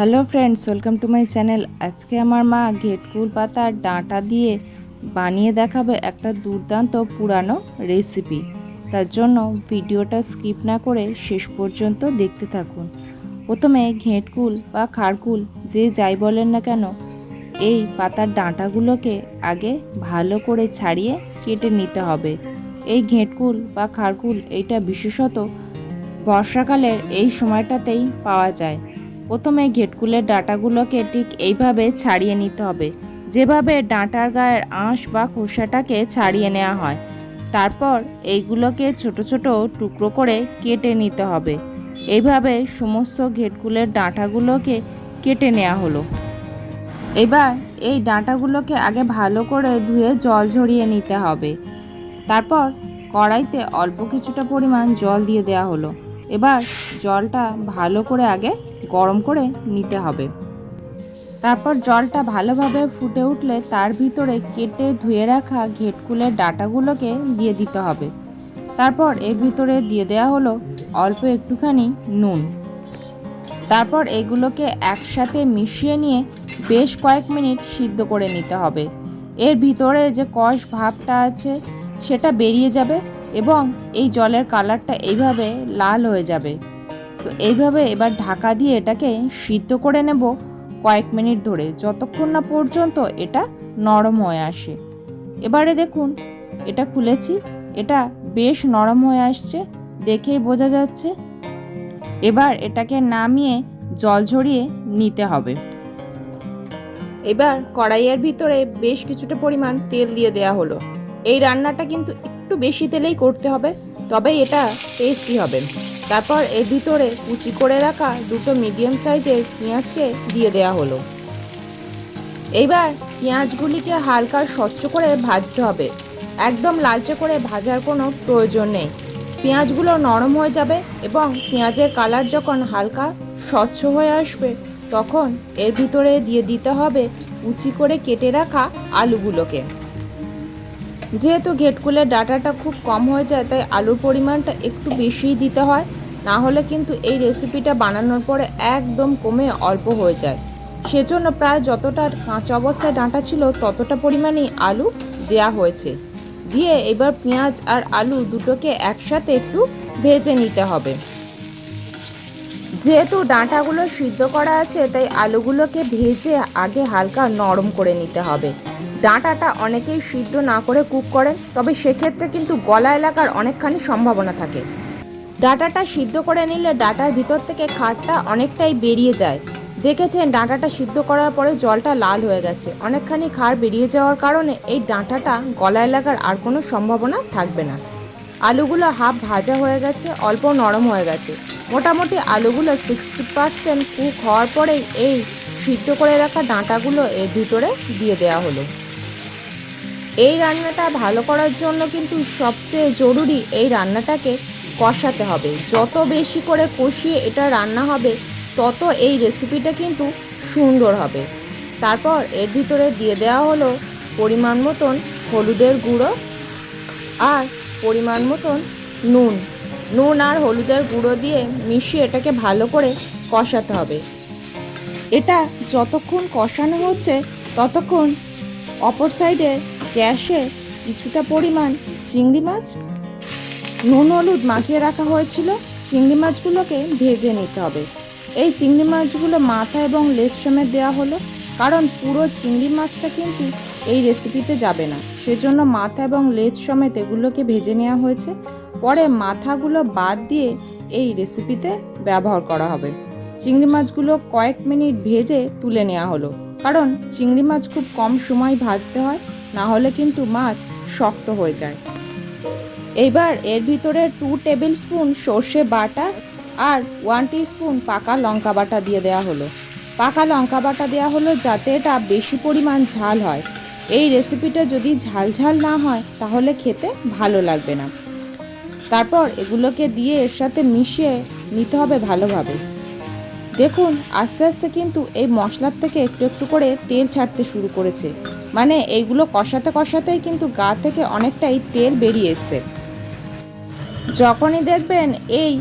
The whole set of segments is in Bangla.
Hello friends, welcome to my channel. আজকে আমার মা ঘেটকুল পাতার ডাঁটা দিয়ে বানিয়ে দেখাবে একটা দুর্দান্ত পুরানো রেসিপি তার জন্য ভিডিওটা স্কিপ না করে শেষ পর্যন্ত দেখতে থাকুন। প্রথমে ঘেঁটকুল বা খাড়কুল যে যাই বলেন না কেন, এই পাতার ডাঁটাগুলোকে আগে ভালো করে ছাড়িয়ে কেটে নিতে হবে। এই ঘেঁটকুল বা খাড়কুল এইটা বিশেষত বর্ষাকালের এই সময়টাতেই পাওয়া যায়। প্রথমে ঘেটকুলের ডাঁটাগুলোকে ঠিক এইভাবে ছাড়িয়ে নিতে হবে। যেভাবে ডাঁটার গায়ের আঁশ বা খোসাটাকে ছাড়িয়ে নেওয়া হয়, তারপর এইগুলোকে ছোট ছোট টুকরো করে কেটে নিতে হবে। এইভাবে সমস্ত ঘেটকুলের ডাঁটাগুলোকে কেটে নেওয়া হলো। এবার এই ডাঁটাগুলোকে আগে ভালো করে ধুয়ে জল ঝরিয়ে নিতে হবে। তারপর কড়াইতে অল্প কিছুটা পরিমাণ জল দিয়ে দেওয়া হলো। এবার জলটা ভালো করে আগে গরম করে নিতে হবে। তারপর জলটা ভালোভাবে ফুটে উঠলে তার ভিতরে কেটে ধুয়ে রাখা ঘেটকুলের ডাটাগুলোকে দিয়ে দিতে হবে। তারপর এর ভিতরে দিয়ে দেওয়া হলো অল্প একটুখানি নুন। তারপর এগুলোকে একসাথে মিশিয়ে নিয়ে বেশ কয়েক মিনিট সিদ্ধ করে নিতে হবে। এর ভিতরে যে কষ ভাবটা আছে সেটা বেরিয়ে যাবে এবং এই জলের কালারটা এইভাবে লাল হয়ে যাবে। তো এইভাবে এবার ঢাকা দিয়ে এটাকে সিদ্ধ করে নেব কয়েক মিনিট ধরে। যতক্ষণ না পর্যন্ত এটা নরম হয়ে আসে। এবারে দেখুন, এটা খুলেছি, এটা বেশ নরম হয়ে আসছে, দেখেই বোঝা যাচ্ছে। এবার এটাকে নামিয়ে জল ঝরিয়ে নিতে হবে। এবার কড়াইয়ের ভিতরে বেশ কিছুটা পরিমাণ তেল দিয়ে দেয়া হলো। এই রান্নাটা কিন্তু একটু বেশি তেলেই করতে হবে, তবে এটা টেস্টি হবে। তারপর এর ভিতরে কুচি করে রাখা দুটো মিডিয়াম সাইজের পেঁয়াজকে দিয়ে দেয়া হলো। এইবার পেঁয়াজগুলিকে হালকা স্বচ্ছ করে ভাজতে হবে। একদম লালচে করে ভাজার কোনো প্রয়োজন নেই। পেঁয়াজগুলো নরম হয়ে যাবে এবং পেঁয়াজের কালার যখন হালকা স্বচ্ছ হয়ে আসবে, তখন এর ভিতরে দিয়ে দিতে হবে উচি করে কেটে রাখা আলুগুলোকে। যেহেতু ঘেটকুলের ডাটাটা খুব কম হয়ে যায়, তাই আলুর পরিমাণটা একটু বেশিই দিতে হয়। না হলে কিন্তু এই রেসিপিটা বানানোর পরে একদম কমে অল্প হয়ে যায়। সেজন্য প্রায় যতটা কাঁচা অবস্থায় ডাঁটা ছিল, ততটা পরিমাণেই আলু দেয়া হয়েছে। দিয়ে এবার পেঁয়াজ আর আলু দুটোকে একসাথে একটু ভেজে নিতে হবে। যেহেতু ডাঁটাগুলো সিদ্ধ করা আছে, তাই আলুগুলোকে ভেজে আগে হালকা নরম করে নিতে হবে। ডাঁটাটা অনেকেই সিদ্ধ না করে কুক করেন, তবে সেক্ষেত্রে কিন্তু গলা এলাকার অনেকখানি সম্ভাবনা থাকে। ডাঁটাটা সিদ্ধ করে নিলে ডাঁটার ভিতর থেকে খাটটা অনেকটাই বেরিয়ে যায়। দেখেছেন, ডাঁটাটা সিদ্ধ করার পরে জলটা লাল হয়ে গেছে। অনেকখানি খার বেরিয়ে যাওয়ার কারণে এই ডাঁটাটা গলা এলাকার আর কোনো সম্ভাবনা থাকবে না। আলুগুলো হাফ ভাজা হয়ে গেছে, অল্প নরম হয়ে গেছে। মোটামুটি আলুগুলো সিক্সটি পার্সেন্ট কুক হওয়ার পরেই এই সিদ্ধ করে রাখা ডাঁটাগুলো এর ভিতরে দিয়ে দেওয়া হলো। এই রান্নাটা ভালো করার জন্য কিন্তু সবচেয়ে জরুরি এই রান্নাটাকে কষাতে হবে। যত বেশি করে কষিয়ে এটা রান্না হবে, তত এই রেসিপিটা কিন্তু সুন্দর হবে। তারপর এর ভিতরে দিয়ে দেওয়া হলো পরিমাণ মতন হলুদের গুঁড়ো আর পরিমাণ মতন নুন। নুন আর হলুদের গুঁড়ো দিয়ে মিশিয়ে এটাকে ভালো করে কষাতে হবে। এটা যতক্ষণ কষানো হচ্ছে, ততক্ষণ অপর সাইডে গ্যাসে কিছুটা পরিমাণ চিংড়ি মাছ নুন হলুদ মাখিয়ে রাখা হয়েছিল। চিংড়ি মাছগুলোকে ভেজে নিতে হবে। এই চিংড়ি মাছগুলো মাথা এবং লেজ সমেত দেওয়া হলো, কারণ পুরো চিংড়ি মাছটা কিন্তু এই রেসিপিতে যাবে না। সেজন্য মাথা এবং লেজ সমেত এগুলোকে ভেজে নেওয়া হয়েছে। পরে মাথাগুলো বাদ দিয়ে এই রেসিপিতে ব্যবহার করা হবে। চিংড়ি মাছগুলো কয়েক মিনিট ভেজে তুলে নেওয়া হলো, কারণ চিংড়ি মাছ খুব কম সময় ভাজতে হয়, না হলে কিন্তু মাছ শক্ত হয়ে যায়। এইবার এর ভিতরে টু টেবিল স্পুন সর্ষে বাটা আর ওয়ান স্পুন পাকা লঙ্কা বাটা দিয়ে দেওয়া হলো। পাকা লঙ্কা বাটা দেওয়া হলো যাতে এটা বেশি পরিমাণ ঝাল হয়। এই রেসিপিটা যদি ঝাল ঝাল না হয়, তাহলে খেতে ভালো লাগবে না। তারপর এগুলোকে দিয়ে এর সাথে মিশিয়ে নিতে হবে ভালোভাবে। দেখুন, আস্তে আস্তে কিন্তু এই মশলার থেকে একটু একটু করে তেল ছাড়তে শুরু করেছে। মানে এইগুলো কষাতে কষাতেই কিন্তু গা থেকে অনেকটাই তেল বেরিয়ে এসছে। যখনই দেখবেন এই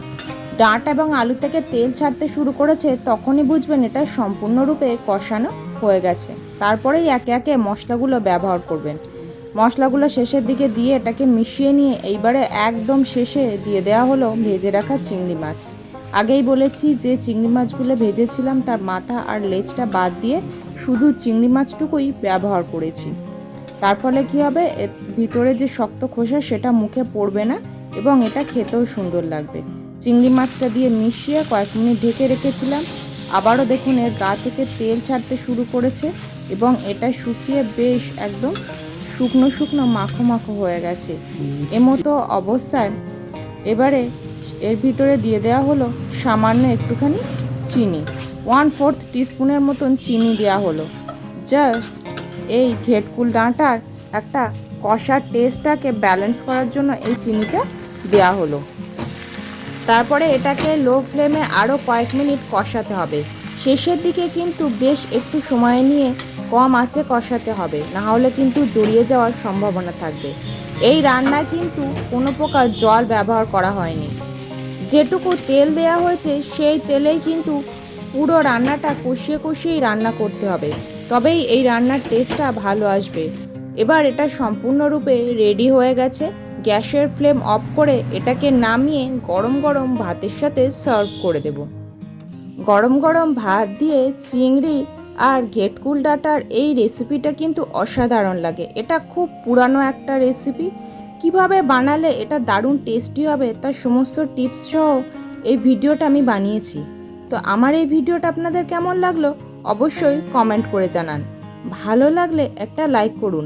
ডাঁট এবং আলু থেকে তেল ছাড়তে শুরু করেছে, তখনই বুঝবেন এটা সম্পূর্ণরূপে কষানো হয়ে গেছে। তারপরেই একে একে মশলাগুলো ব্যবহার করবেন। মশলাগুলো শেষের দিকে দিয়ে এটাকে মিশিয়ে নিয়ে এইবারে একদম শেষে দিয়ে দেওয়া হলো ভেজে রাখা চিংড়ি মাছ। আগেই বলেছি যে চিংড়ি মাছগুলো ভেজেছিলাম, তার মাথা আর লেজটা বাদ দিয়ে শুধু চিংড়ি মাছটুকুই ব্যবহার করেছি। তার ফলে কী হবে? ভিতরে যে শক্ত খোসা, সেটা মুখে পড়বে না। এবং এটা খেতেও সুন্দর লাগবে। চিংড়ি মাছটা দিয়ে মিশিয়ে কয়েক মিনিট ঢেকে রেখেছিলাম। আবারও দেখুন এর গা থেকে তেল ছাড়তে শুরু করেছে এবং এটা শুকিয়ে বেশ একদম শুকনো শুকনো মাখো মাখো হয়ে গেছে। এমতো অবস্থায় এবারে এর ভিতরে দিয়ে দেওয়া হলো সামান্য একটুখানি চিনি। ওয়ান ফোর্থ টিস্পুনের মতন চিনি দেওয়া হলো। জাস্ট এই ঘেটকুল ডাঁটার একটা কষার টেস্টটাকে ব্যালেন্স করার জন্য এই চিনিটা দেওয়া হলো। তারপরে এটাকে লো ফ্লেমে আরও কয়েক মিনিট কষাতে হবে। শেষের দিকে কিন্তু বেশ একটু সময় নিয়ে কম আঁচে কষাতে হবে, না হলে কিন্তু জড়িয়ে যাওয়ার সম্ভাবনা থাকবে। এই রান্নায় কিন্তু কোনো প্রকার জল ব্যবহার করা হয়নি। যেটুকু তেল দেয়া হয়েছে, সেই তেলেই কিন্তু পুরো রান্নাটা কষিয়ে কষিয়েই রান্না করতে হবে। তবেই এই রান্নার টেস্টটা ভালো আসবে। এবার এটা সম্পূর্ণরূপে রেডি হয়ে গেছে। গ্যাসের ফ্লেম অফ করে এটাকে নামিয়ে গরম গরম ভাতের সাথে সার্ভ করে দেব। গরম গরম ভাত দিয়ে চিংড়ি আর ঘেটকুল ডাটার এই রেসিপিটা কিন্তু অসাধারণ লাগে। এটা খুব পুরানো একটা রেসিপি। কীভাবে বানালে এটা দারুণ টেস্টি হবে তার সমস্ত টিপস সহ এই ভিডিওটা আমি বানিয়েছি। তো আমার এই ভিডিওটা আপনাদের কেমন লাগল অবশ্যই কমেন্ট করে জানান। ভালো লাগলে একটা লাইক করুন।